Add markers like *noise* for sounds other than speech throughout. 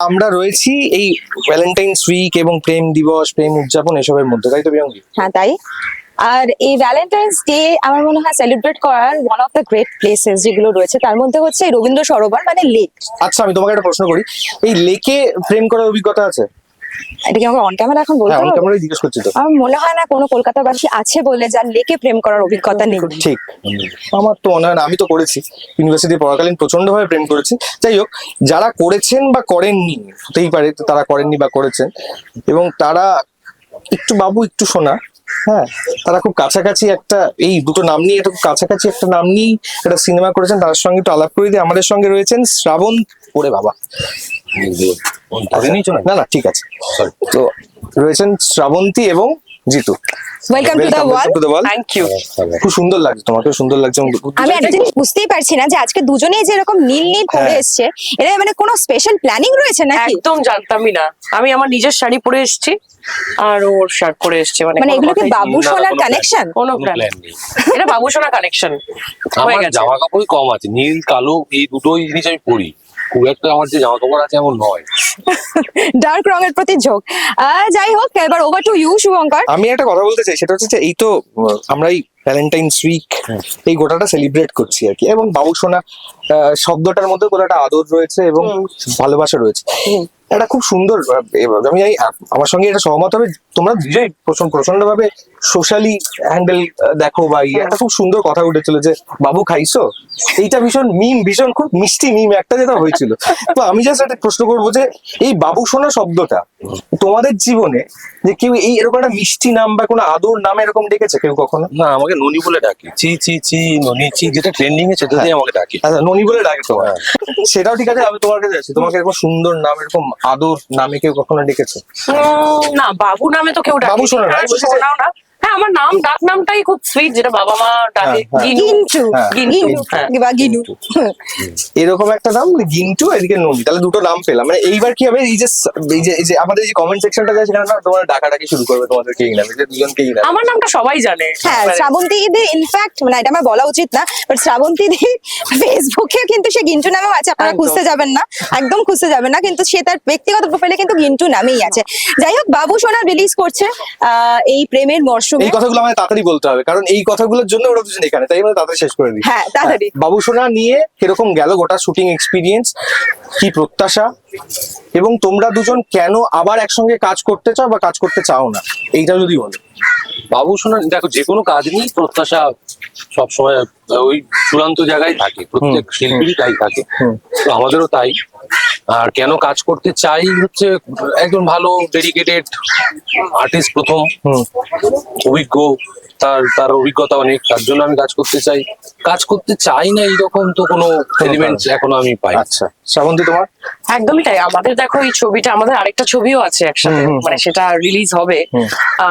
আমরা রয়েছি এই ভ্যালেন্টাইনস উইক এবং প্রেম দিবস প্রেম উদযাপন এসবের মধ্যে। তাই তো বিয়ঙ্গি হ্যাঁ তাই। আর এই ভ্যালেন্টাইন্স ডে আমার মনে হয় সেলিব্রেট করার one of the great places যেগুলো রয়েছে তার মধ্যে হচ্ছে এই রবীন্দ্র সরোবর মানে লেক আচ্ছা আমি তোমাকে একটা প্রশ্ন করি। এই লেকে প্রেম করার অভিজ্ঞতা আছে? এটা কি আমাকে অন ক্যামেরা এখন বলতে হ্যাঁ হবে? ক্যামেরায় জিজ্ঞেস করছি তো। আমার মনে হয় না কোনো কলকাতাবাসী আছে বলে যার লেকে প্রেম করার অভিজ্ঞতা নেই। ঠিক আমার তো মনে হয় না আমি তো করেছি। ইউনিভার্সিটি পড়াকালীন প্রচণ্ড ভাবে প্রেম করেছি। যাই হোক যারা করেছেন বা করেননি হতেই পারে তারা করেননি বা করেছেন। এবং তারা একটু বাবু একটু সোনা হ্যাঁ? তারা খুব কাছাকাছি একটা এই দুটো নাম নিয়ে একটা খুব কাছাকাছি একটা নাম নিয়ে একটা সিনেমা করেছেন। তার সঙ্গে একটু আলাপ করে দিয়ে আমাদের সঙ্গে রয়েছেন শ্রাবণ ওরে বাবা। না না ঠিক আছে। তো রয়েছেন শ্রাবন্তী এবং Jeetu. Welcome to world. Thank you খুব সুন্দর লাগছে তোমাকে সুন্দর লাগছে আমি একটা জিনিস বুঝতেই পারছি না যে আজকে দুজনেই যে এরকম নীল নীল পরে হ্যাঁ। এসছে এটা মানে কোনো স্পেশাল প্ল্যানিং রয়েছে নাকি? একদম জানতামই না। আমি আমার নিজের শাড়ি পরে এসেছি আর ওর শার্ট পরে এসছে মানে মানে এগুলো কি কথাই- বাবু না, না, সোনার কোনো প্ল্যান নেই। এটা আমার জামা কাপড়ই কম আছে নীল কালো এই দুটোই জিনিস আমি পরি। খুব একটা আমার যে জামা কাপড় আছে এমন নয়। ডার্ক রঙের প্রতি ঝোঁক। আহ, যাই হোক এবার ওভার টু ইউ শুভঙ্কর। আমি একটা কথা বলতে চাই সেটা হচ্ছে যে এই তো আমরা এই ভ্যালেন্টাইন্স উইক এই গোটাটা সেলিব্রেট করছি আর কি। এবং বাবু সোনা আহ, শব্দটার মধ্যে কোনো একটা আদর রয়েছে এবং ভালোবাসা রয়েছে। এটা খুব সুন্দর আমি আমার সঙ্গে এটা সহমত হবে তোমরা দুজনেই প্রচণ্ড প্রচণ্ড ভাবে সোশ্যালি হ্যান্ডেল দেখো বা ইয়ে একটা খুব সুন্দর কথা উঠেছিল যে বাবু খাইছো? এইটা ভীষণ মিম ভীষণ খুব মিষ্টি মিম একটা যেটা হয়েছিল। তো আমি জাস্ট একটা প্রশ্ন করব যে এই বাবু সোনা শব্দটা তোমাদের জীবনে যে কেউ এই এরকম একটা মিষ্টি নাম বা কোনো আদর নাম এরকম ডেকেছে কেউ কখনো? না আমাকে ননি বলে ডাকে। চি চি চি ননি চি যেটা ট্রেন্ডিং এ সেটা দিয়ে আমাকে ডাকে। আচ্ছা ননি বলে ডাকে তোমার সেটাও ঠিক আছে আমি তোমার কাছে আছি তোমাকে এরকম সুন্দর নাম এরকম আদর নামে কেউ কখনো ডেকেছে? না বাবু নামে তো কেউ ডাকে বাবু সোনা না, হ্যাঁ আমার নাম ডাক নামটাই খুব সুইট যেটা বাবা মা ডাকে। হ্যাঁ, হ্যাঁ। গিনু গিন্টু। হ্যাঁ, গিন্টু। বা গিনু এরকম একটা নাম গিন্টু এদিকে ননি তাহলে দুটো নাম পেলাম। মানে এইবার কি হবে এই যে এই যে আমাদের যে কমেন্ট সেকশনটা আছে সেখানে তোমার ডাকাডাকি শুরু করবে তোমাদেরকে এই নামে যে দুজনকে এই নামে আমার নামটা সবাই জানে। হ্যাঁ মানে- শ্রাবন্তী দি ইনফ্যাক্ট মানে এটা আমার বলা উচিত না বাট শ্রাবন্তী দি ফেসবুকে কিন্তু সে গিন্টু নামেও আছে আপনারা খুঁজতে যাবেন না একদম খুঁজতে যাবেন না কিন্তু সে তার ব্যক্তিগত প্রোফাইলে কিন্তু গিন্টু নামেই আছে। যাই হোক বাবু সোনা রিলিজ করছে আহ, এই প্রেমের মরশুমে এই কথাগুলো আমাদের তাড়াতাড়ি বলতে হবে কারণ এই কথাগুলোর জন্য ওরা দুজন এখানে তাই আমরা তাড়াতাড়ি শেষ করে দিই। হ্যাঁ তাড়াতাড়ি। বাবু সোনা নিয়ে কীরকম গেল গোটা শুটিং এক্সপিরিয়েন্স কি প্রত্যাশা এবং তোমরা দুজন কেন আবার একসঙ্গে কাজ করতে চাও বা কাজ করতে চাও না? এইটা যদি বলো। বাবু শোনা দেখো যে কোনো কাজ নিয়ে প্রত্যাশা সবসময় ওই চূড়ান্ত জায়গায় থাকে প্রত্যেক শিল্পীরই তাই থাকে। তো আমাদেরও তাই। আর কেন কাজ করতে চাই হচ্ছে একজন ভালো ডেডিকেটেড আর্টিস্ট প্রথম হুম। অভিজ্ঞ তার তার অভিজ্ঞতা অনেক তার জন্য আমি কাজ করতে চাই। কাজ করতে চাই না এইরকম তো কোনো এলিমেন্টস এখনও আমি পাই আচ্ছা। শ্রাবন্তী তোমার? একদমই তাই। আমাদের দেখো এই ছবিটা আমাদের আরেকটা ছবিও আছে একসাথে। মানে সেটা রিলিজ হবে।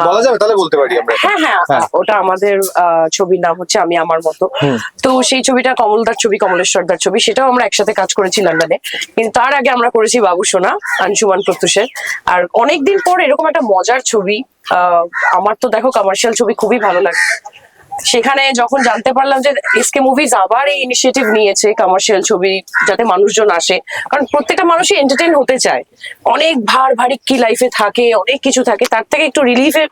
বলা যাবে তাহলে বলতে পারি আমরা। হ্যাঁ হ্যাঁ। হ্যাঁ। ওটা আমাদের আহ, ছবির নাম হচ্ছে আমি আমার মতো। তো সেই ছবিটা কমলদার ছবি কমলেশ্বরদার ছবি সেটাও আমরা একসাথে কাজ করেছি লন্ডনে। কিন্তু তার আগে আমরা করেছি বাবু সোনা আনসুমান প্রত্যুষের। আর অনেকদিন পর এরকম একটা মজার ছবি আমার তো দেখো কমার্শিয়াল ছবি খুবই ভালো লাগে। সেখানে যখন জানতে পারলাম যে এসকে মুভিজ আবার এই ইনিশিয়েটিভ নিয়েছে কমার্শিয়াল ছবি যাতে মানুষজন আসে, কারণ প্রত্যেকটা মানুষই এন্টারটেইন হতে চায়। অনেক ভার ভারী কি লাইফে থাকে, অনেক কিছু থাকে, তার থেকে একটু রিলিফে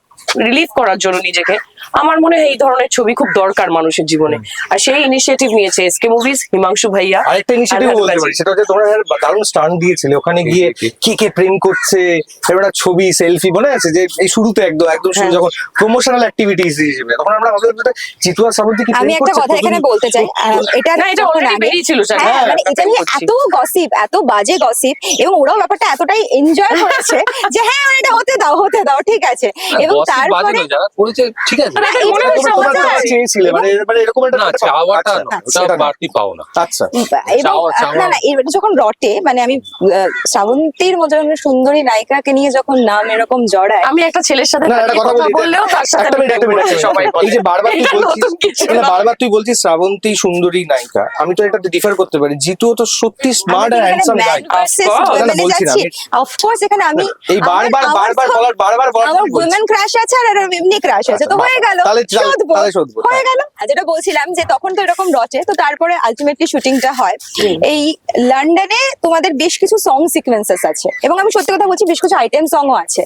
রিলিফ করার জন্য নিজেকে। আমার মনে হয় এই ধরনের ছবি খুব দরকার মানুষের জীবনে। আর সেই ইনিশিয়েটিভ নিয়েছে এসকে মুভিজ হিমাংশু ভাইয়া আরেকটা ইনিশিয়েটিভ বলতে পারি সেটা হচ্ছে তোমরা দারুণ স্টান দিয়েছিলে। ওখানে গিয়ে কে কে? প্রেম করছে একটা ছবি সেলফি মনে আছে যে এই শুরুতে একদম একদম শুরু হ্যাঁ। যখন প্রমোশনাল অ্যাক্টিভিটিস হিসেবে তখন আমরা ভাবলাম যে চিতু আর কি আমি একটা কথা এখানে বলতে চাই এটা না এটা অলরেডি জানো? হ্যাঁ হ্যাঁ, মানে এটা নিয়ে এত গসিপ এত বাজে গসিপ এবং ওরাও ব্যাপারটা এতটাই এনজয় *laughs* করেছে যে হ্যাঁ এটা হতে দাও হতে দাও ঠিক আছে। এবং বাজে নয়, যারা করেছে ঠিক আছে। না, এটা হচ্ছে হচ্ছে তোমরা- তোমরা মজার। চেয়েছিলে মানে মানে এরকম একটা না চাওয়াটা নয়, না। আচ্ছা। এবং চাওয়া- চাওয়া- না না এবার যখন রটে মানে আমি শ্রাবন্তীর মতো সুন্দরী নায়িকাকে নিয়ে যখন নাম এরকম জড়ায় আমি একটা ছেলের সাথে কথা বললেও তার সাথে সবাই এই যে বারবার তুই বলছিস। বারবার তুই শ্রাবন্তী সুন্দরী নায়িকা আমি তো এটা ডিফার করতে পারি। জিতু তো সত্যি স্মার্ট আর হ্যান্ডসাম গাই অফকোর্স এখানে আমি এই বারবার বারবার বলার বারবার বলার উইমেন ক্রাশ আছে আর এরম এমনি ক্রাশ আছে। তো হয়ে গেল হয়ে হ্যাঁ। গেল। আর যেটা বলছিলাম যে তখন তো এরকম রচে তো তারপরে আলটিমেটলি শুটিংটা হয়। এই লন্ডনে তোমাদের বেশ কিছু সং সিকোয়েন্সেস আছে। এবং আমি সত্যি কথা বলছি বেশ কিছু আইটেম সংও আছে।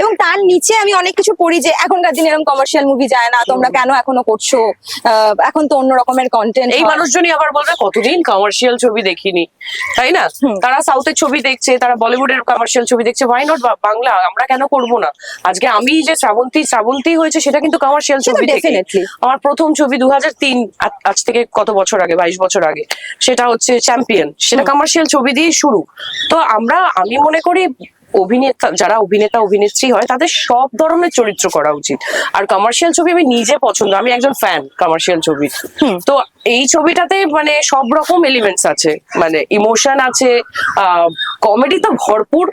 এবং তার নিচে আমি অনেক কিছু পড়ি যে এখনকার দিনে এরকম কমার্শিয়াল মুভি যায় না তোমরা কেন এখনও করছ? এখন তো অন্য রকমের কন্টেন্ট এই মানুষজনই আবার বলবে কতদিন কমার্শিয়াল ছবি দেখিনি? তাই না। তারা সাউথের ছবি দেখছে তারা বলিউডের কমার্শিয়াল ছবি দেখছে ওয়াই নট বাংলা? আমরা কেন করব না? আজকে আমি যে শ্রাবন্তী শ্রাবন্তী হয়েছে সেটা কিন্তু কমার্শিয়াল ছবি থেকে। আমার প্রথম ছবি দু আজ থেকে কত বছর আগে বাইশ বছর আগে সেটা হচ্ছে চ্যাম্পিয়ন সেটা কমার্শিয়াল ছবি দিয়ে শুরু। তো আমরা আমি মনে করি অভিনেতা যারা অভিনেতা অভিনেত্রী হয় তাদের সব ধরনের চরিত্র করা উচিত। আর কমার্শিয়াল ছবি আমি নিজে পছন্দ আমি একজন ফ্যান কমার্শিয়াল ছবির তো এই ছবিটাতে মানে সব রকম এলিমেন্টস আছে। মানে ইমোশন আছে কমেডি তো ভরপুর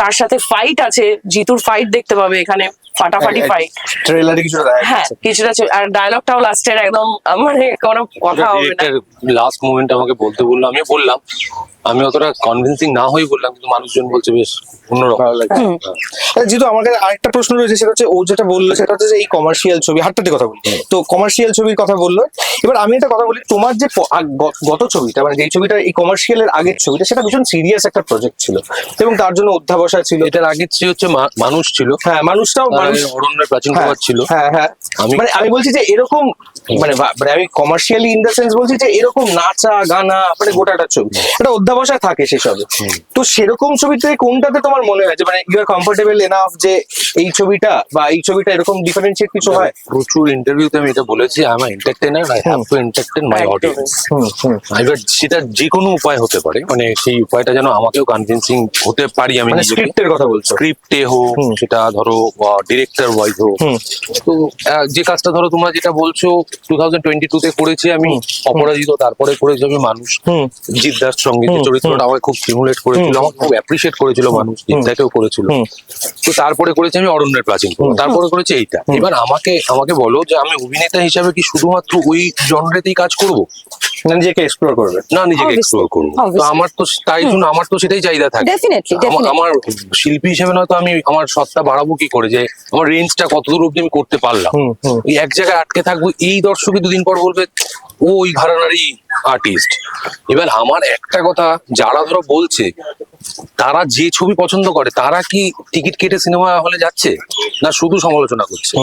তার সাথে ফাইট আছে জিতুর ফাইট দেখতে পাবে এখানে। ফাটাফাটি ফাইট ট্রেলারে কিছু হ্যাঁ কিছুটা আর ডায়লগটাও লাস্টের একদম মানে কোনো কথা হবে না। লাস্ট মোমেন্ট আমাকে বলতে বলল আমি বললাম। আমি অতটা কনভিন্সিং না হয়ে বললাম কিন্তু মানুষজন বলছে বেশ অন্যরকম। যেহেতু আমার কাছে আরেকটা প্রশ্ন রয়েছে সেটা হচ্ছে ও যেটা বলল সেটা হচ্ছে যে এই কমার্শিয়াল ছবি হাটটাতে কথা বলি। তো কমার্শিয়াল ছবির কথা বলল। এবার আমি একটা কথা বলি তোমার যে গত ছবিটা মানে যেই ছবিটা এই কমার্শিয়ালের আগের ছবিটা সেটা ভীষণ সিরিয়াস একটা প্রজেক্ট ছিল। এবং তার জন্য অধ্যাবসায় ছিল। এটার আগের চেয়ে হচ্ছে মা- মানুষ ছিল। হ্যাঁ মানুষটাও মানুষ অরণ্যের প্রাচীন হ্যাঁ, প্রবাদ ছিল। হ্যাঁ হ্যাঁ। আমি- মানে আমি বলছি যে এরকম মানে মানে আমি কমার্শিয়ালি ইন দ্য সেন্স বলছি যে এরকম নাচা গানা মানে গোটাটা ছবি। একটা অধ্যাবসায় থাকে সেসবে। তো সেরকম ছবিতে কোনটাতে তোমার মনে হয় যে মানে ইউ আর কমফোর্টেবল এনাফ যে এই ছবিটা বা এই ছবিটা এরকম ডিফারেন্সিয়েট কিছু হয়? প্রচুর ইন্টারভিউতে আমি এটা বলেছি I am entertainer I have to entertain my audience এবার সেটা যে কোনো উপায় হতে পারে মানে সেই উপায়টা যেন আমাকেও কনভিন্সিং হতে পারি আমি মানে স্ক্রিপ্টের কথা বলছো। স্ক্রিপ্টে হোক সেটা ধরো ডিরেক্টর ওয়াইজ হোক। তো যে কাজটা ধরো তোমরা যেটা বলছো টু থাউজেন্ড টোয়েন্টি টু তে করেছি আমি অপরাজিত তারপরে করেছি আমি মানুষ। জিদ্দার সঙ্গে যে চরিত্রটা আমাকে খুব স্টিমুলেট করেছিল আমাকে খুব অ্যাপ্রিসিয়েট করেছিল মানুষ জিদ্দাকেও করেছিল। তো তারপরে করেছি আমি অরণ্যের প্রাচীন তারপরে করেছি এইটা। এবার আমাকে আমাকে বলো যে আমি অভিনেতা হিসাবে কি শুধুমাত্র ওই জনরেতেই কাজ করব? মানে নিজেকে এক্সপ্লোর করবে। না নিজেকে এক্সপ্লোর করব। তো আমার তো তাই জন্য আমার তো সেটাই চাহিদা থাকে। আমার শিল্পী হিসেবে নয়তো আমি আমার সত্তা বাড়াবো কি করে? যে আমার রেঞ্জটা কতদূর অব্দি আমি করতে পারলাম। এক জায়গায় আটকে থাকব এই দর্শকই দুদিন পর বলবে ও ওই ঘরানারই আর্টিস্ট এবার আমার একটা কথা যারা ধরো বলছে তারা যে ছবি পছন্দ করে তারা কি টিকিট কেটে সিনেমা হলে যাচ্ছে? না শুধু সমালোচনা করছে?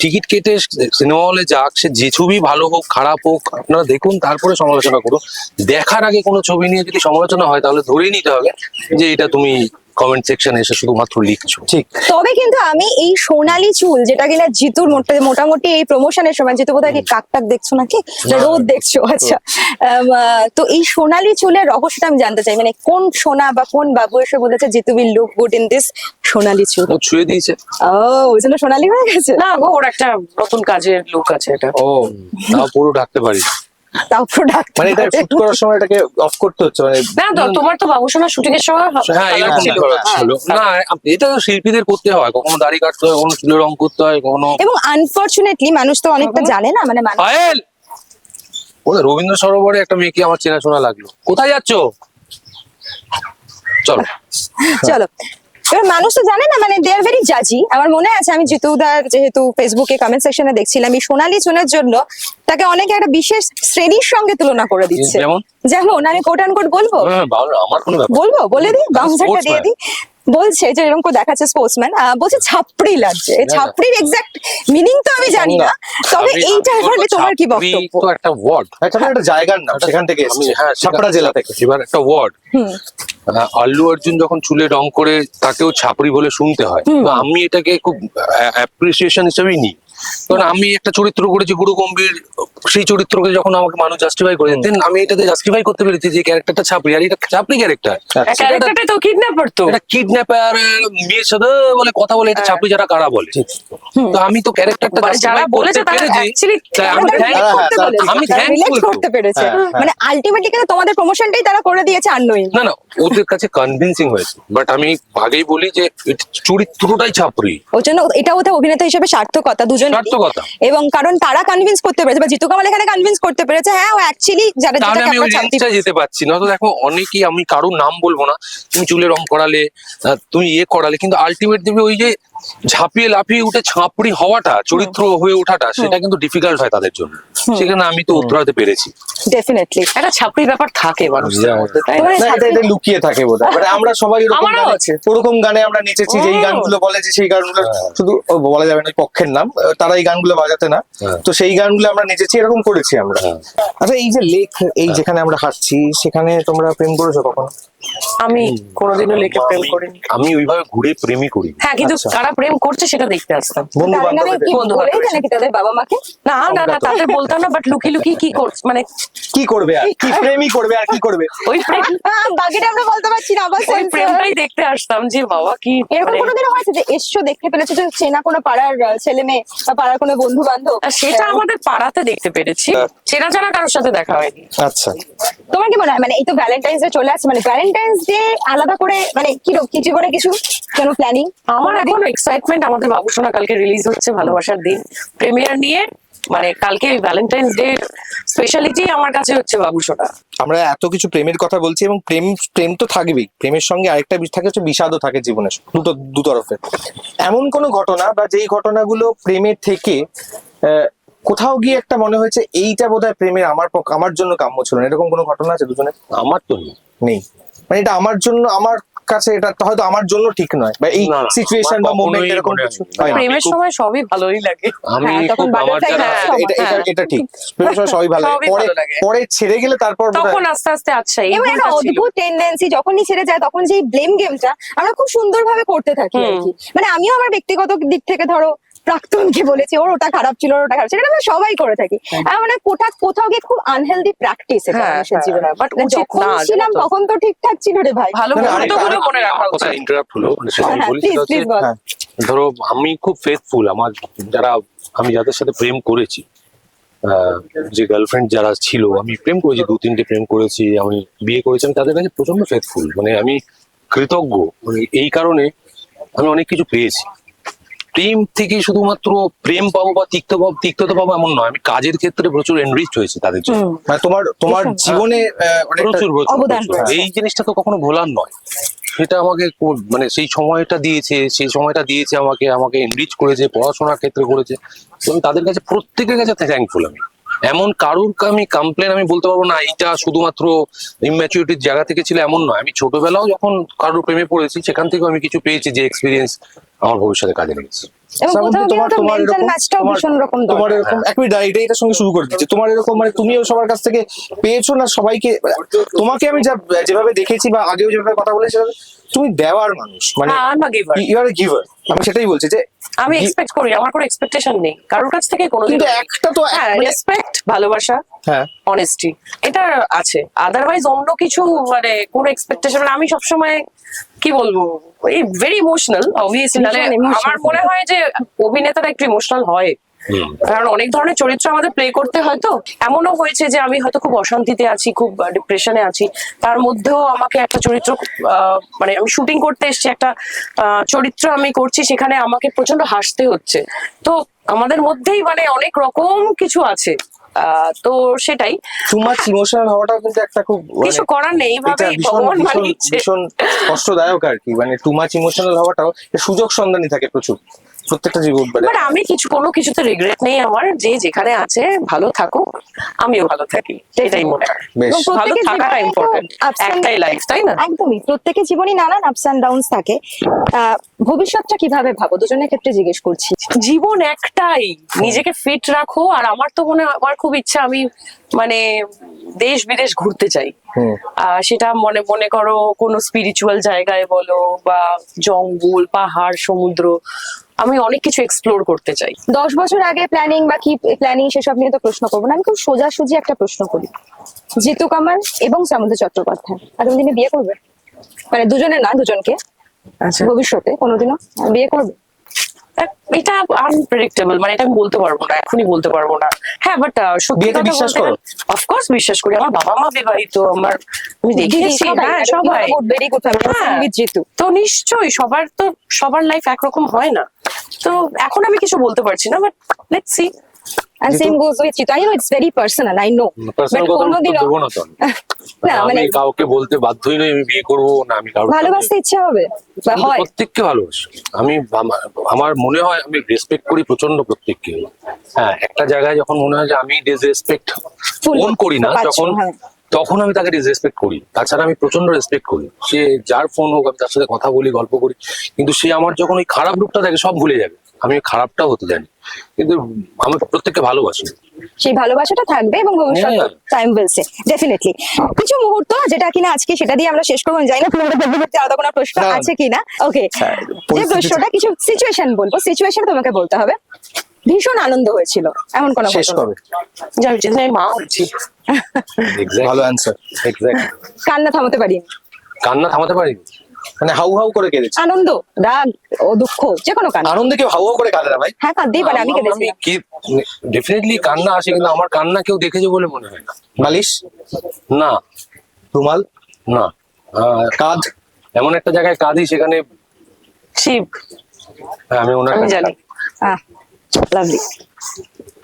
টিকিট কেটে সিনেমা হলে যাক সে যে ছবি ভালো হোক খারাপ হোক আপনারা দেখুন তারপরে সমালোচনা করুন। দেখার আগে কোনো ছবি নিয়ে যদি সমালোচনা হয় তাহলে ধরেই নিতে হবে যে এটা তুমি কমেন্ট সেকশনে এসে শুধুমাত্র লিখছো। ঠিক। তবে কিন্তু আমি এই সোনালি চুল যেটা কিনা জিতুর মোটা- মোটামুটি এই প্রমোশনের সময় জিতু বোধহয় কি কাক টাক দেখছ নাকি? রোদ দেখছ আচ্ছা। আহ, তো এই সোনালি চুলের রহস্যটা আমি জানতে চাই মানে কোন সোনা বা কোন বাবু এসে বলেছে Jeetu will look good in this সোনালি চুল? ও ছুঁয়ে দিয়েছে। ও ওই জন্য সোনালি হয়ে গেছে? না গো ওর একটা নতুন কাজের লুক আছে এটা। ও তাও পুরো ঢাকতে পারি তাও প্রোডাক্ট মানে এটা শুট করার সময় এটাকে অফ করতে হচ্ছে মানে না তো তোমার তো বাবুসোনা শুটিং এর সময় হ্যাঁ এরকম ছিল। না এটা তো শিল্পীদের করতে হয়। কখনো দাড়ি কাটতে হয় কখনো চুলের রং করতে হয় কখনো এবং আনফরচুনেটলি মানুষ তো অনেকটা জানে না মানে পায়েল ওদের রবীন্দ্র সরোবরে একটা মেয়েকে আমার চেনাশোনা লাগল। কোথায় যাচ্ছ? চলো। চলো। এবার মানুষ তো জানে না মানে দে আর ভেরি জাজি আমার মনে আছে আমি জিতুদার যেহেতু ফেসবুকে কমেন্ট সেকশনে দেখছিলাম এই সোনালি চুনের জন্য তাকে অনেকে একটা বিশেষ শ্রেণির সঙ্গে তুলনা করে দিচ্ছে। যেমন? যেমন আমি কোট আন কোট বলব? হ্যাঁ, ভালো, আমার কোনো ব্যাপার বলব? বলে দিই? বাউন্সারটা দিয়ে sportsman। দিই। বলছে যে এরকম করে দেখাচ্ছে স্পোর্টসম্যান বলছে ছাপড়ি লাগছে। ছাপড়ির এক্সাক্ট মিনিং তো আমি জানি না তবে আমি- এইটা আমি তোমার কি বক্তব্য? তো একটা ওয়ার্ড একটা একটা জায়গার নাম সেখান থেকে আমি এসেছে। হ্যাঁ ছাপড়া জেলা থেকে। এবার একটা ওয়ার্ড হুম। আল্লু অর্জুন যখন চুলে রং করে তাকেও ছাপড়ি বলে শুনতে হয় তো আমি এটাকে খুব অ্যাপ্রিসিয়েশন হিসেবেই নিই। কারণ আমি একটা চরিত্র করেছি গুরু গম্ভীর সেই চরিত্রকে যখন আমাকে মানুষ জাস্টিফাই করে দেন আমি এটাতে জাস্টিফাই করতে পেরেছি যে ক্যারেক্টারটা ছাপড়ি আর এটা ছাপড়ি ক্যারেক্টার ক্যারেক্টারটা তো কিডন্যাপার তো। এটা কিডন্যাপার মেয়ের সাথে বলে কথা বলে এটা ছাপড়ি যারা কারা বলে। তো আমি তো ক্যারেক্টারটা মানে যারা বলেছে তারা actually আমি করতে। করতে পেরেছে। হ্যাঁ, হ্যাঁ। মানে আলটিমেটলি কিন্তু তোমাদের প্রমোশনটাই তারা করে দিয়েছে আন্নোয়িং না না ওদের কাছে কনভিন্সিং হয়েছে। বাট আমি আগেই বলি যে চরিত্রটাই ছাপড়ি। ওই জন্য এটা ওদের অভিনেতা হিসেবে সার্থকতা দুজন সার্থকতা। এবং কারণ তারা কনভিন্স করতে পেরেছে বা জিতু কামাল এখানে কনভিন্স করতে পেরেছে হ্যাঁ ও অ্যাকচুয়ালি যারা তাহলে আমি ওই যেতে পারছি না। তো দেখো অনেকেই আমি কারোর নাম বলব না তুমি চুলে রং করালে তুমি ইয়ে করালে কিন্তু আলটিমেট দেবে ওই যে ঝাঁপিয়ে লাফিয়ে উঠে ছাঁপড়ি হওয়াটা চরিত্র হয়ে ওঠাটা সেটা কিন্তু ডিফিকাল্ট হয় তাদের জন্য। সেখানে আমি তো উত্তরাতে পেরেছি। ডেফিনেটলি একটা ছাপড়ি ব্যাপার থাকে Yeah. মধ্যে তাই না? লুকিয়ে থাকে বোধ হয় *laughs* আমরা সবাই এরকম আছে। ওরকম গানে আমরা নেচেছি যে এই ও। গানগুলো বলে যে সেই গানগুলো শুধু বলা যাবে না পক্ষের নাম তারা এই গানগুলো বাজাতে না হ্যাঁ। তো সেই গানগুলো আমরা নেচেছি এরকম করেছি আমরা হ্যাঁ। আচ্ছা এই যে লেখ এই যেখানে আমরা হাঁটছি সেখানে তোমরা প্রেম করেছ কখনো আমি কোনোদিনও লেখে প্রেম করিনি। আমি ওইভাবে ঘুরে প্রেমই করি হ্যাঁ কিন্তু আচ্ছা। কারা প্রেম করছে সেটা দেখতে আসতাম। বন্ধু বন্ধু নাকি তাদের বাবা মাকে? না না না তাদের বলতাম না বাট লুকি লুকি কি করছে মানে কি করবে আর? কি প্রেমই করবে আর কি করবে? ওই প্রেম *laughs* বাকিটা আমরা বলতে পারছি না আবার ওই প্রেমটাই দেখতে আসতাম যে বাবা কি এরকম মানে- কোনোদিনও হয়েছে যে এসছো দেখতে পেরেছ যে চেনা কোনো পাড়ার ছেলে মেয়ে বা পাড়ার কোনো বন্ধু বান্ধব? আর সেটা আমাদের পাড়াতে দেখতে পেরেছি। চেনা জানা কারোর সাথে দেখা হয়নি। আচ্ছা। তোমার কি মনে হয়? মানে এই তো ভ্যালেন্টাইন্স ডে চলে আসছে মানে ভ্যালেন্টাইন্স ডে আলাদা করে মানে কি কি জীবনে কিছু কেন প্ল্যানিং আমার এখন এক্সাইটমেন্ট আমাদের বাবুসোনা কালকে রিলিজ হচ্ছে ভালোবাসার দিন। প্রিমিয়ার নিয়ে মানে কালকে ভ্যালেন্টাইন্স ডে স্পেশালিটি আমার কাছে হচ্ছে বাবুসোনা। আমরা এত কিছু প্রেমের কথা বলছি এবং প্রেম প্রেম তো থাকবেই। প্রেমের সঙ্গে আরেকটা বিষয় থাকে হচ্ছে বিষাদও থাকে জীবনে দুটো দুতরফে এমন কোনো ঘটনা বা যেই ঘটনাগুলো প্রেমের থেকে আহ, কোথাও গিয়ে একটা মনে হয়েছে এইটা বোধহয় প্রেমের আমার আমার জন্য কাম্য ছিল না। এরকম কোনো ঘটনা আছে দুজনে আমার তো নেই। মানে এটা আমার জন্য আমার কাছে এটা হয়তো আমার জন্য ঠিক নয়। বা এই সিচুয়েশন বা মোমেন্ট এরকম কিছু। প্রেমের খুব- সময় সবই ভালোই লাগে। আমি হ্যাঁ, তখন এটা এটা-। এটা ঠিক। প্রেমের সময় সবাই ভালো। লাগে পরে পরে ছেড়ে গেলে তারপর তখন আস্তে আস্তে আচ্ছা এই একটা অদ্ভুত টেন্ডেন্সি যখনই ছেড়ে যায় তখন যে ব্লেম গেমটা আমরা খুব সুন্দরভাবে করতে থাকি আর কি। মানে আমিও আমার ব্যক্তিগত দিক থেকে ধরো প্রাক্তনকে বলেছি ওর ওটা খারাপ ছিল ওটা খারাপ ছিল আমরা সবাই করে থাকি। আর মানে কোথা কোথাও গিয়ে খুব আনহেলদি প্র্যাকটিস এটা হ্যাঁ, মানুষের হ্যাঁ, জীবনে। মানে যখন না, ছিলাম তখন তো ঠিকঠাক ছিল রে ভাই। ভালো মুহূর্তগুলো মনে রাখা উচিত। ইন্টারাপ্ট হলো? মানে সেটা হ্যাঁ, বলি। হ্যাঁ ধরো আমি খুব ফেথফুল আমার যারা আমি যাদের সাথে প্রেম করেছি আহ, যে গার্লফ্রেন্ড যারা ছিল আমি প্রেম করেছি দু তিনটে প্রেম করেছি আমি বিয়ে করেছি আমি তাদের কাছে প্রচণ্ড ফেথফুল মানে আমি কৃতজ্ঞ। মানে এই কারণে আমি অনেক কিছু পেয়েছি। প্রেম থেকে শুধুমাত্র প্রেম পাবো বা তিক্ত পাবো তিক্ততা পাবো এমন নয়। আমি কাজের ক্ষেত্রে প্রচুর এনরিচ হয়েছি তাদের জন্য। মানে তোমার তোমার জীবনে প্রচুর। এই জিনিসটা তো কখনো ভোলার নয়। সেটা আমাকে মানে সেই সময়টা দিয়েছে সেই সময়টা দিয়েছে আমাকে আমাকে এনরিচ করেছে পড়াশোনার ক্ষেত্রে করেছে। তো আমি তাদের কাছে প্রত্যেকের কাছে থ্যাঙ্কফুল আমি। এমন কারুর আমি কমপ্লেন আমি বলতে পারব না এইটা শুধুমাত্র ইম্যাচুরিটির জায়গা থেকে ছিল এমন নয়। আমি ছোটবেলাও যখন কারোর প্রেমে পড়েছি সেখান থেকেও আমি কিছু পেয়েছি যে এক্সপিরিয়েন্স আমার ভবিষ্যতে কাজে লেগেছে। তোমার এরকম- এক মিনিট এটা এটার সঙ্গে শুরু করে দিচ্ছি। তোমার এরকম মানে তুমিও সবার কাছ থেকে পেয়েছ না সবাইকে? তোমাকে আমি যা যেভাবে দেখেছি বা আগেও যেভাবে কথা বলেছি তুমি দেওয়ার মানুষ। মানে হ্যাঁ আমি ইউ আর গিভার আমি সেটাই বলছি যে আমি এক্সপেক্ট করি আমার কোনো এক্সপেকটেশন নেই। কারোর কাছ থেকে কোনো কিন্তু একটা তো এক- হ্যাঁ মানে- রেসপেক্ট ভালোবাসা হ্যাঁ। অনেস্টি এটা আছে। আদারওয়াইজ অন্য কিছু মানে কোনো এক্সপেকটেশন আমি সবসময় কি বলব? এই ভেরি ইমোশনাল অবভিয়াসলি emotional। আমার মনে হয় যে অভিনেতারা একটু ইমোশনাল হয়। কারণ অনেক ধরনের চরিত্র আমাদের প্লে করতে হয় তো। এমনও হয়েছে যে আমি হয়তো খুব অশান্তিতে আছি খুব ডিপ্রেশনে আছি। তার মধ্যেও আমাকে একটা চরিত্র আহ, মানে আমি শুটিং করতে এসেছি একটা আহ, চরিত্র আমি করছি সেখানে আমাকে প্রচণ্ড হাসতে হচ্ছে। তো আমাদের মধ্যেই মানে অনেক রকম কিছু আছে। তো সেটাই। টু মাচ ইমোশনাল হওয়াটা কিন্তু একটা খুব মানে কিছু করার নেই এইভাবে ভীষণ ভগবান ভীষণ কষ্টদায়ক আর কি। মানে টু মাচ ইমোশনাল হওয়াটাও সুযোগ সন্ধানী থাকে প্রচুর। প্রত্যেকটা জীবন মানে বাট আমি কিছু কোনো কিছুতে রিগ্রেট নেই আমার যে যেখানে আছে ভালো থাকুক আমিও ভালো থাকি। এটাই মনে হয় ভালো থাকাটা ইম্পর্টেন্ট একটাই লাইফ তাই না? একদমই। প্রত্যেকের জীবনই নানান আপস অ্যান্ড ডাউনস থাকে। আহ, ভবিষ্যৎটা কীভাবে ভাবো? দুজনের ক্ষেত্রে জিজ্ঞেস করছি। জীবন একটাই। নিজেকে ফিট রাখো আর আমার তো মনে হয় আমার খুব ইচ্ছা আমি মানে দেশ বিদেশ ঘুরতে চাই। সেটা মনে মনে করো কোনো স্পিরিচুয়াল জায়গায় বলো বা জঙ্গল পাহাড় সমুদ্র। আমি অনেক কিছু এক্সপ্লোর করতে চাই। দশ বছর আগে প্ল্যানিং বা কি প্ল্যানিং সেসব নিয়ে তো প্রশ্ন করব না। আমি খুব সোজাসুজি একটা প্রশ্ন করি। জিতু কামাল এবং সামন্ত চট্টোপাধ্যায়। আগামী দিনে বিয়ে করবে? মানে দুজনে না দুজনকে? আচ্ছা। ভবিষ্যতে? কোনোদিনও? বিয়ে করবে? এটা আনপ্রেডিক্টেবল মানে এটা আমি বলতে পারব না এখনই বলতে পারব না। হ্যাঁ বাট সত্যি কথা বিশ্বাস করো? অফকোর্স বিশ্বাস করি। আমার বাবা মা বিবাহিত আমার আমি দেখেছি হ্যাঁ সবাই। হ্যাঁ। তো নিশ্চয়ই সবার তো সবার লাইফ একরকম হয় না। তো এখন আমি কিছু বলতে পারছি না but let's see and same goes with Chitu i know it's very personal i know. Personal but কথা কোনোদিনও না তো আমি। *laughs* না আমি মানে কাউকে বলতে বাধ্যই নই আমি বিয়ে করব না আমি সাথে- ভালোবাসতে ইচ্ছে হবে বা হয়। প্রত্যেককে ভালোবাসি। আমি আমার- মনে হয় আমি রেসপেক্ট করি প্রচণ্ড প্রত্যেককে। হ্যাঁ একটা জায়গায় যখন মনে হয় যে আমি ডিসরেসপেক্ট ফোন করি না যখন। তখন আমি তাকে ডিসরেসপেক্ট করি। তাছাড়া আমি প্রচণ্ড রেসপেক্ট করি। সে যার ফোন হোক আমি তার সাথে কথা বলি গল্প করি কিন্তু সে আমার যখন ওই খারাপ রূপটা থাকে সব ভুলে যাবে। আমি ওই খারাপটাও হতে জানি। কিন্তু আমি প্রত্যেককে ভালোবাসি। সেই ভালোবাসাটা থাকবে এবং ভবিষ্যৎ। টাইম বলছে ডেফিনেটলি কিছু মুহূর্ত যেটা কিনা আজকে সেটা দিয়ে আমরা শেষ করব। জানি না তোমাদের পরবর্তী আলাদা কোনো প্রশ্ন আছে কিনা। ওকে হ্যাঁ, যে প্রশ্নটা কিছু সিচুয়েশন বলব। সিচুয়েশন তোমাকে বলতে হবে। ভীষণ আনন্দ হয়েছিল। এমন কোনো শেষ? কবে? আমি মা হচ্ছি ভালো অ্যান্সার এক্স্যাক্ট কান্না থামাতে পারি কান্না থামাতে পারি মানে হাউ হাউ করে কেঁদেছি। আনন্দ রাগ ও দুঃখ যে কোনো কান্না। আনন্দে কেউ হাউ হাউ করে কাঁদে না ভাই। হ্যাঁ কাঁদতেই পারে আমি আমি কেঁদেছি কি ডেফিনেটলি কান্না আসে কিন্তু আমার কান্না কেউ দেখেছে বলে মনে হয় না। মালিশ? না। রুমাল? না। কাঁধ? এমন একটা জায়গায় কাঁদি সেখানে শিব। হ্যাঁ, আমি ওনার জানি। লাভলি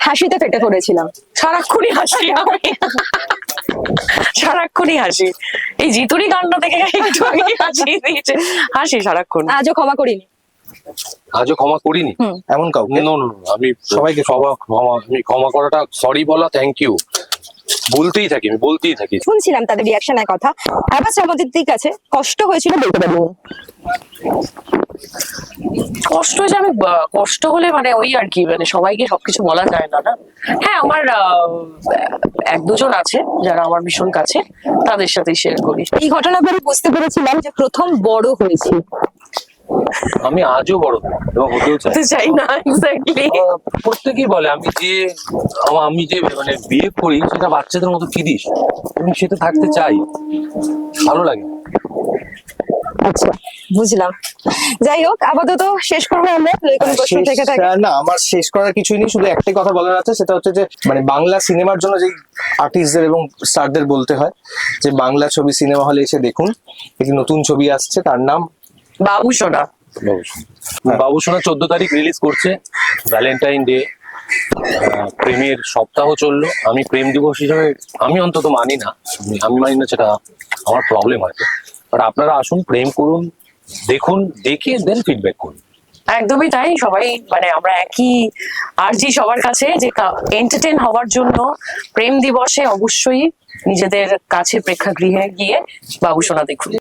হাসিতে ফেটে পড়েছিলাম। সারাক্ষণই হাসি। আমি সারাক্ষণই হাসি। এই জিতুরি কাণ্ড থেকে একটু আগে হাসি দিয়েছে। হাসি সারাক্ষণ। আজও ক্ষমা করিনি। আজও ক্ষমা করিনি? এমন কাউকে? নো নো আমি সবাইকে ক্ষমা ক্ষমা। আমি ক্ষমা করাটা সরি বলা থ্যাংক ইউ বলতেই থাকি আমি বলতেই থাকি। শুনছিলাম তাদের রিয়াকশনের কথা। আবার আমাদের দিক আছে। কষ্ট হয়েছিল বলতে পারব। কষ্ট হয়েছে আমি কষ্ট হলে মানে ওই আর কি মানে সবাইকে সবকিছু বলা যায় না না? হ্যাঁ আমার আহ, এক দুজন আছে যারা আমার ভীষণ কাছে তাদের সাথেই শেয়ার করি। এই ঘটনা পরে বুঝতে পেরেছিলাম যে প্রথম বড় হয়েছি। আমি আজও বড় এবং হতেও চাই। না এক্স্যাক্টলি প্রত্যেকেই বলে আমি যে আমি যে মানে বিয়ে করি সেটা বাচ্চাদের মতো ফিরিস আমি সেটা থাকতে চাই। ভালো লাগে। আচ্ছা বুঝলাম। যাই হোক আপাতত শেষ করব আমরা যদি প্রশ্ন থেকে থাকে। না আমার শেষ করার কিছুই নেই শুধু একটাই কথা বলার আছে সেটা হচ্ছে যে মানে বাংলা সিনেমার জন্য যে আর্টিস্টদের এবং স্টারদের বলতে হয় যে বাংলা ছবি সিনেমা হলে এসে দেখুন একটি নতুন ছবি আসছে তার নাম বাবু সোনা বাবু সোনা চোদ্দ তারিখ রিলিজ করছে ভ্যালেন্টাইন ডে প্রেমের সপ্তাহ চলল। আমি প্রেম দিবস হিসেবে আমি অন্তত মানি না। আমি- আমি মানি না সেটা আমার প্রবলেম হয়তো। বাট আপনারা আসুন প্রেম করুন দেখুন দেখে দেন ফিডব্যাক করুন। একদমই তাই। সবাই মানে আমরা একই আরজি সবার কাছে যে এন্টারটেন হওয়ার জন্য প্রেম দিবসে অবশ্যই নিজেদের কাছে প্রেক্ষাগৃহে গিয়ে বাবু সোনা দেখুন।